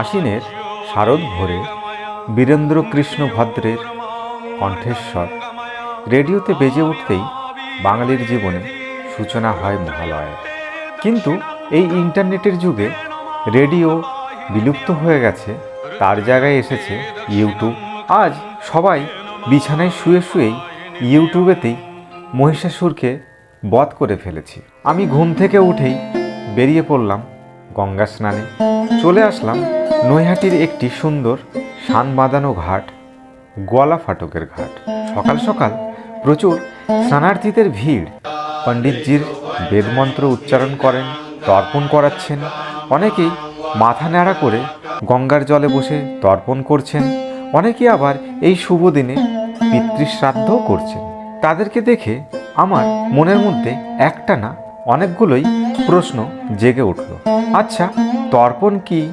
আশ্বিনের শারদ ভোরে বীরেন্দ্র কৃষ্ণ ভদ্রের কণ্ঠেশ্বর রেডিওতে বেজে উঠতেই বাঙালির জীবনে সূচনা হয় মহালয়ের কিন্তু এই ইন্টারনেটের যুগে রেডিও বিলুপ্ত হয়ে গেছে, তার জায়গায় এসেছে ইউটিউব। আজ সবাই বিছানায় শুয়ে শুয়েই ইউটিউবেতেই মহিষাসুরকে বধ করে ফেলেছি। আমি ঘুম থেকে উঠেই বেরিয়ে পড়লাম গঙ্গা স্নানে চলে আসলাম নৈহাটির একটি সুন্দর শান বাঁধানো ঘাট, গোয়ালা ফাটকের ঘাট। সকাল সকাল প্রচুর স্নানার্থীদের ভিড়। পণ্ডিতজির বেদমন্ত্র উচ্চারণ করেন, তর্পণ করাচ্ছেন। অনেকেই মাথা ন্যাড়া করে গঙ্গার জলে বসে তর্পণ করছেন। অনেকে আবার এই শুভ দিনে পিতৃশ্রাদ্ধও করছেন। তাদেরকে দেখে আমার মনের মধ্যে একটা না অনেকগুলোই প্রশ্ন জেগে উঠল। আচ্ছা তর্পণ কি?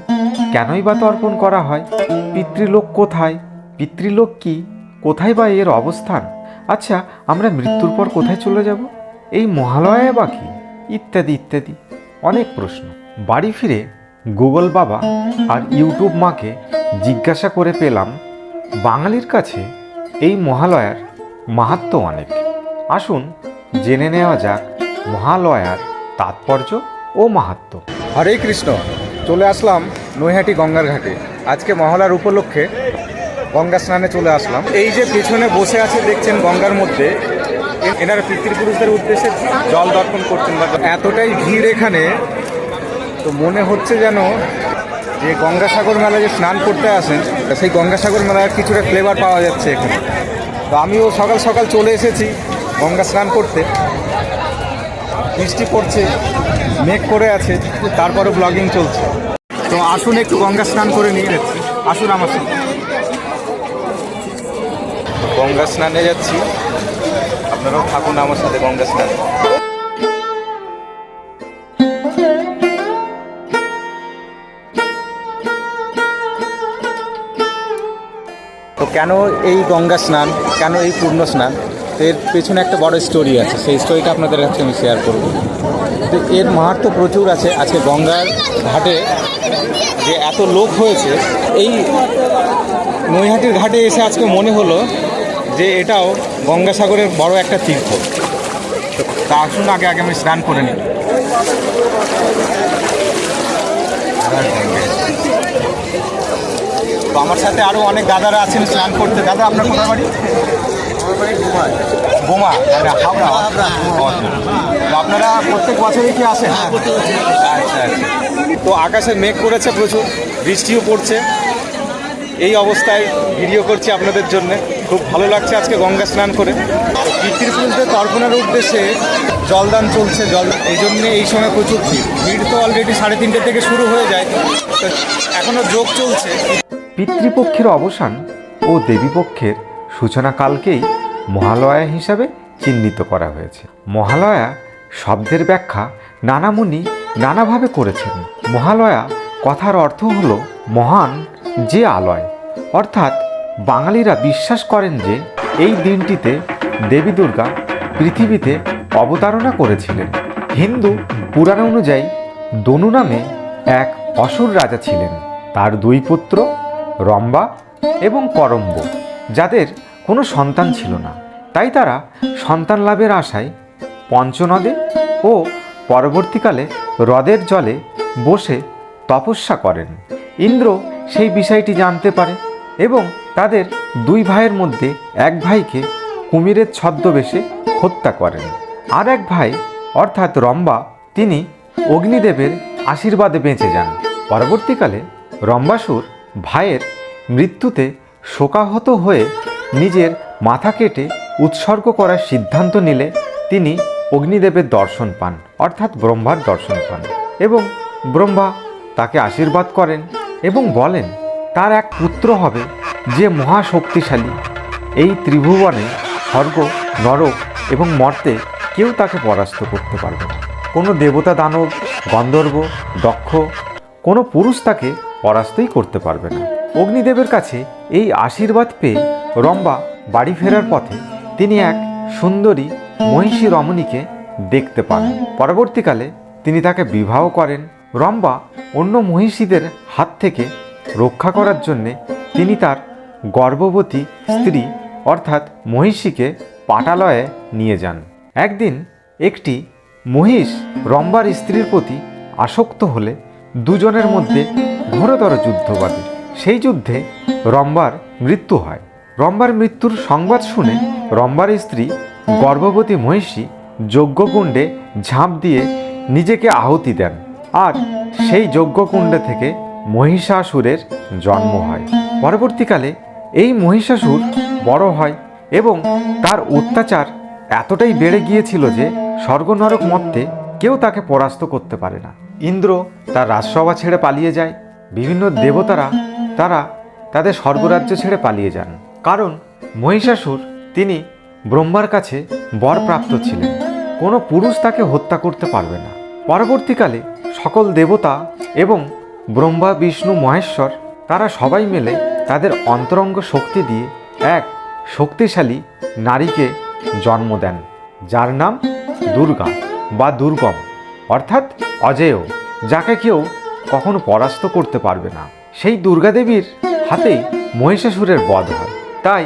কেনই বা তর্পণ করা হয়? পিতৃলোক কোথায়? পিতৃলোক কি? কোথায় বা এর অবস্থান? আচ্ছা আমরা মৃত্যুর পর কোথায় চলে যাব? এই মহালয়া বা কি? ইত্যাদি ইত্যাদি। অনেক প্রশ্ন। বাড়ি ফিরে গুগল বাবা আর ইউটিউব মাকে জিজ্ঞাসা করে পেলাম, বাঙালির কাছে এই মহালয়ার মাহাত্ম্য অনেক। আসুন, জেনে নেওয়া যাক মহালয়ার তাৎপর্য ও মাহাত্ম্য হরে কৃষ্ণ, চলে আসলাম নৈহাটি গঙ্গার ঘাটে। আজকে মহলার উপলক্ষে গঙ্গা স্নানে চলে আসলাম। এই যে পেছনে বসে আছে দেখছেন গঙ্গার মধ্যে, এনারা পিতৃপুরুষদের উদ্দেশ্যে জল দর্পণ করছেন বা এতটাই ভিড় এখানে, তো মনে হচ্ছে যেন যে গঙ্গাসাগর মেলা যে স্নান করতে আসেন, সেই গঙ্গাসাগর মেলার কিছুটা ফ্লেভার পাওয়া যাচ্ছে এখানে। তো আমিও সকাল সকাল চলে এসেছি গঙ্গা স্নান করতে। বৃষ্টি পড়ছে, মেঘ করে আছে তারপরে ব্লগিং চলছে। তো আসুন একটু গঙ্গা স্নান করে নিয়ে যাচ্ছি। আসুন আমার সাথে। গঙ্গা স্নানে যাচ্ছি। আপনারাও থাকুন আমার সাথে গঙ্গা স্নানে। তো কেন এই গঙ্গা স্নান? কেন এই পূর্ণ স্নান? এর পেছনে একটা বড় স্টোরি আছে। সেই স্টোরিটা আপনাদের কাছে আমি শেয়ার করব। তো এর মাহাত্ম প্রচুর আছে। আজকে গঙ্গার ঘাটে যে এত লোক হয়েছে, এই নৈহাটির ঘাটে এসে আজকে মনে হলো যে এটাও গঙ্গাসাগরের বড় একটা তীর্থ। তা আসুন, আগে আগে আমি স্নান করে নিই। আমার সাথে আরও অনেক দাদারা আছেন, স্নান করতে। দাদা, আপনার কোথায় বাড়ি? বোমা। মানে হাওড়া? আপনারা প্রত্যেক বছরই কি আসেন? আচ্ছা আচ্ছা। তো আকাশে মেঘ করেছে প্রচুর বৃষ্টিও পড়ছে। এই অবস্থায় ভিডিও করছি আপনাদের জন্য। খুব ভালো লাগছে আজকে গঙ্গা স্নান করে। তো পিতৃপুরুষদের তর্পণের উদ্দেশ্যে জলদান চলছে জল এই জন্যে এই সময় প্রচুর ভিড়। ভিড় তো অলরেডি সাড়ে তিনটে থেকে শুরু হয়ে যায়। তো এখনও যোগ চলছে। পিতৃপক্ষের অবসান ও দেবীপক্ষের সূচনাকালকেই মহালয়া হিসাবে চিহ্নিত করা হয়েছে। মহালয়া শব্দের ব্যাখ্যা নানামুনি নানাভাবে করেছেন। মহালয়া কথার অর্থ হল মহান যে আলয়। অর্থাৎ বাঙালিরা বিশ্বাস করেন যে এই দিনটিতে দেবী দুর্গা পৃথিবীতে অবতারণা করেছিলেন। হিন্দু পুরাণ অনুযায়ী দনু নামে এক অসুর রাজা ছিলেন। তার দুই পুত্র রম্বা এবং করম্ব, যাদের কোনো সন্তান ছিল না। তাই তারা সন্তান লাভের আশায় পঞ্চনদে ও পরবর্তীকালে হ্রদের জলে বসে তপস্যা করেন। ইন্দ্র সেই বিষয়টি জানতে পারে এবং তাদের দুই ভাইয়ের মধ্যে এক ভাইকে কুমিরের ছদ্মবেশে হত্যা করেন। আর এক ভাই, অর্থাৎ রম্বা, তিনি অগ্নিদেবের আশীর্বাদে বেঁচে যান। পরবর্তীকালে রম্বাসুর ভাইয়ের মৃত্যুতে শোকাহত হয়ে নিজের মাথা কেটে উৎসর্গ করার সিদ্ধান্ত নিলে তিনি অগ্নিদেবের দর্শন পান, অর্থাৎ ব্রহ্মার দর্শন পান। এবং ব্রহ্মা তাকে আশীর্বাদ করেন এবং বলেন, তার এক পুত্র হবে যে মহাশক্তিশালী। এই ত্রিভুবনে স্বর্গ, নরক এবং মর্তে কেউ তাকে পরাস্ত করতে পারবে না। কোনো দেবতা দানব, গন্ধর্ব, দক্ষ, কোনো পুরুষ তাকে পরাস্তই করতে পারবে না। অগ্নিদেবের কাছে এই আশীর্বাদ পেয়ে রম্বা বাড়ি ফেরার পথে তিনি এক সুন্দরী মহিষী রমণীকে দেখতে পান। পরবর্তীকালে তিনি তাকে বিবাহ করেন। রম্বা অন্য মহিষীদের হাত থেকে রক্ষা করার জন্যে তিনি তার গর্ভবতী স্ত্রী অর্থাৎ মহিষীকে পাটালয়ে নিয়ে যান। একদিন একটি মহিষ রম্বার স্ত্রীর প্রতি আসক্ত হলে দুজনের মধ্যে ঘোরতর যুদ্ধ বাঁধে। সেই যুদ্ধে রম্বার মৃত্যু হয়। রম্বার মৃত্যুর সংবাদ শুনে রম্বার স্ত্রী, গর্ভবতী মহিষী যজ্ঞকুণ্ডে ঝাঁপ দিয়ে নিজেকে আহুতি দেন। আর সেই যজ্ঞকুণ্ডে থেকে মহিষাসুরের জন্ম হয়। পরবর্তীকালে এই মহিষাসুর বড় হয় এবং তার অত্যাচার এতটাই বেড়ে গিয়েছিল যে স্বর্গনরক মর্তে কেউ তাকে পরাস্ত করতে পারে না। ইন্দ্র তার রাজসভা ছেড়ে পালিয়ে যায়। বিভিন্ন দেবতারা তারা তাদের স্বর্গরাজ্য ছেড়ে পালিয়ে যান। কারণ মহিষাসুর, তিনি ব্রহ্মার কাছে বরপ্রাপ্ত ছিলেন। কোনো পুরুষ তাকে হত্যা করতে পারবে না। পরবর্তীকালে সকল দেবতা এবং ব্রহ্মা, বিষ্ণু, মহেশ্বর তারা সবাই মিলে তাদের অন্তরঙ্গ শক্তি দিয়ে এক শক্তিশালী নারীকে জন্ম দেন, যার নাম দুর্গা বা দুর্গম, অর্থাৎ অজেয়, যাকে কেউ কখনো পরাস্ত করতে পারবে না। সেই দুর্গাদেবীর হাতেই মহিষাসুরের বধ হয়। তাই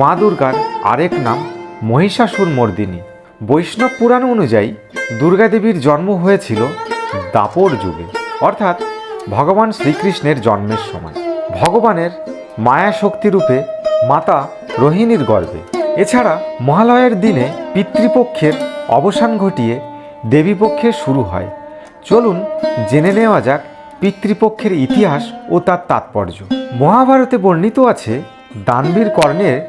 মা দুর্গার আরেক নাম মহিষাসুর মর্দিনী। বৈষ্ণব পুরাণ অনুযায়ী দুর্গা দেবীর জন্ম হয়েছিল দাপর যুগে, অর্থাৎ ভগবান শ্রীকৃষ্ণের জন্মের সময়। ভগবানের মায়া শক্তিরূপে মাতা রোহিণীর গর্ভে। এছাড়া মহালয়ের দিনে পিতৃপক্ষের অবসান ঘটিয়ে দেবীপক্ষের শুরু হয়। চলুন জেনে নেওয়া যাক পিতৃপক্ষের ইতিহাস ও তার তাৎপর্য। মহাভারতে বর্ণিত আছে দানবীর কর্ণের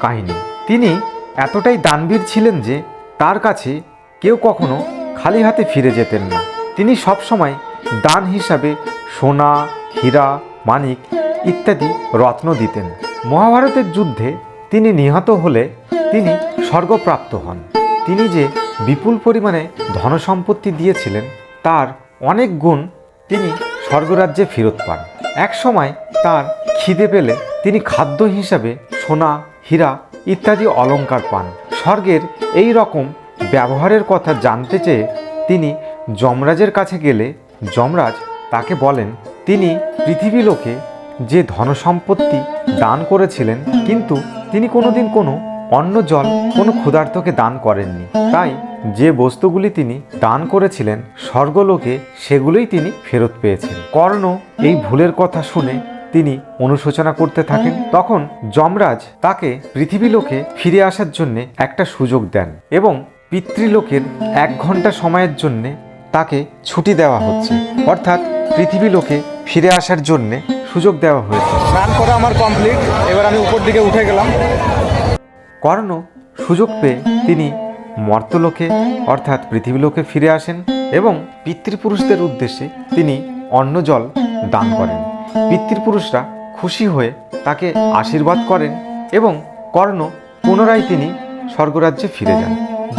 কাহিনী। তিনি এতটাই দানবীর ছিলেন যে তার কাছে কেউ কখনো খালি হাতে ফিরে যেতেন না। তিনি সবসময় দান হিসাবে সোনা, হীরা, মানিক ইত্যাদি রত্ন দিতেন। মহাভারতের যুদ্ধে তিনি নিহত হলে তিনি স্বর্গপ্রাপ্ত হন। তিনি যে বিপুল পরিমাণে ধনসম্পত্তি দিয়েছিলেন, তার অনেক গুণ তিনি স্বর্গরাজ্যে ফেরত পান। এক সময় তার খিদে পেলে তিনি খাদ্য হিসাবে সোনা, হীরা ইত্যাদি অলংকার পান। স্বর্গের এই রকম ব্যবহারের কথা জানতে চেয়ে তিনি যমরাজের কাছে গেলে যমরাজ তাকে বলেন, তিনি পৃথিবী লোকে যে ধনসম্পত্তি দান করেছিলেন, কিন্তু তিনি কোনোদিন কোনো অন্ন জল, কোনো ক্ষুধার্তকে দান করেননি। তাই যে বস্তুগুলি তিনি দান করেছিলেন, স্বর্গলোকে সেগুলোই তিনি ফেরত পেয়েছেন। কর্ণ এই ভুলের কথা শুনে তিনি অনুশোচনা করতে থাকেন। তখন যমরাজ তাকে পৃথিবী লোকে ফিরে আসার জন্য একটা সুযোগ দেন এবং পিতৃলোকের এক ঘণ্টা সময়ের জন্য তাকে ছুটি দেওয়া হচ্ছে। অর্থাৎ পৃথিবী লোকে ফিরে আসার জন্যে সুযোগ দেওয়া হয়েছে। স্নান করা আমার কমপ্লিট এবার আমি উপর দিকে উঠে গেলাম। কর্ণ সুযোগ পেয়ে তিনি মর্তলোকে অর্থাৎ পৃথিবীলোকে ফিরে আসেন এবং পিতৃপুরুষদের উদ্দেশ্যে তিনি অন্ন জল দান করেন। পিতৃপুরুষরা খুশি হয়ে তাকে আশীর্বাদ করেন এবং কর্ণ পুনরায় তিনি স্বর্গরাজ্যে ফিরে যান।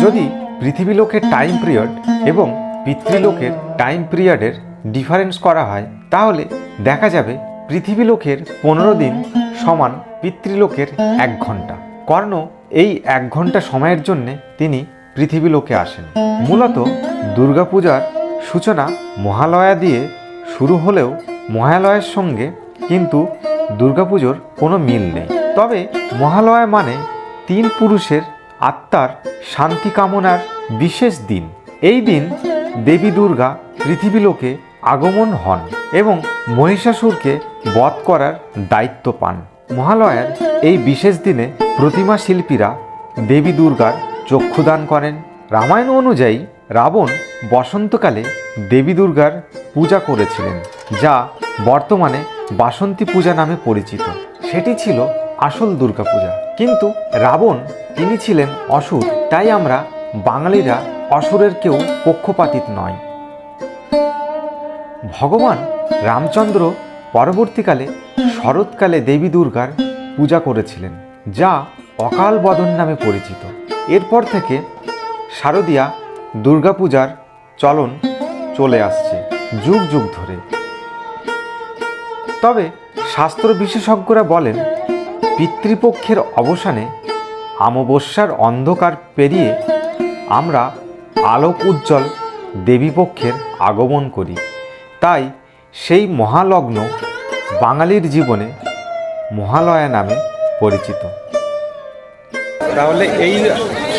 যদি পৃথিবীলোকের টাইম পিরিয়ড এবং পিতৃলোকের টাইম পিরিয়ডের ডিফারেন্স করা হয়, তাহলে দেখা যাবে পৃথিবীলোকের পনেরো দিন সমান পিতৃলোকের এক ঘণ্টা কর্ণ এই এক ঘণ্টা সময়ের জন্য তিনি পৃথিবীলোকে আসেন। মূলত দুর্গাপূজার সূচনা মহালয়া দিয়ে শুরু হলেও মহালয়ের সঙ্গে কিন্তু দুর্গাপুজোর কোনো মিল নেই। তবে মহালয়া মানে তিন পুরুষের আত্মার শান্তি কামনার বিশেষ দিন। এই দিন দেবী দুর্গা পৃথিবীলোকে আগমন হন এবং মহিষাসুরকে বধ করার দায়িত্ব পান। মহালয়ার এই বিশেষ দিনে প্রতিমা শিল্পীরা দেবী দুর্গার চক্ষুদান করেন। রামায়ণ অনুযায়ী রাবণ বসন্তকালে দেবী দুর্গার পূজা করেছিলেন, যা বর্তমানে বাসন্তী পূজা নামে পরিচিত। সেটি ছিল আসল দুর্গাপূজা কিন্তু রাবণ, তিনি ছিলেন অসুর, তাই আমরা বাঙালিরা অসুরের কেউ পক্ষপাতিত নয়। ভগবান রামচন্দ্র পরবর্তীকালে শরৎকালে দেবী দুর্গার পূজা করেছিলেন, যা অকাল বদন নামে পরিচিত। এরপর থেকে শারদীয়া দুর্গাপূজার চলন চলে আসছে, যুগ যুগ ধরে। তবে শাস্ত্র বিশেষজ্ঞরা বলেন, পিতৃপক্ষের অবসানে অমাবস্যার অন্ধকার পেরিয়ে আমরা আলোক উজ্জ্বল দেবীপক্ষের আগমন করি। তাই সেই মহালগ্ন বাঙালির জীবনে মহালয়া নামে পরিচিত। তাহলে এই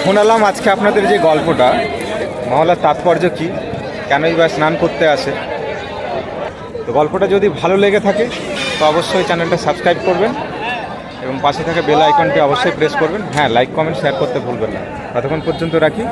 শোনালাম আজকে আপনাদের যে গল্পটা মহলার তাৎপর্য কি? কেনই বা স্নান করতে আসে? তো গল্পটা যদি ভালো লেগে থাকে, তো অবশ্যই চ্যানেলটা সাবস্ক্রাইব করবেন এবং পাশে থাকা বেল আইকনটি অবশ্যই প্রেস করবেন। হ্যাঁ লাইক, কমেন্ট, শেয়ার করতে ভুলবেন না। ততক্ষণ পর্যন্ত রাখি।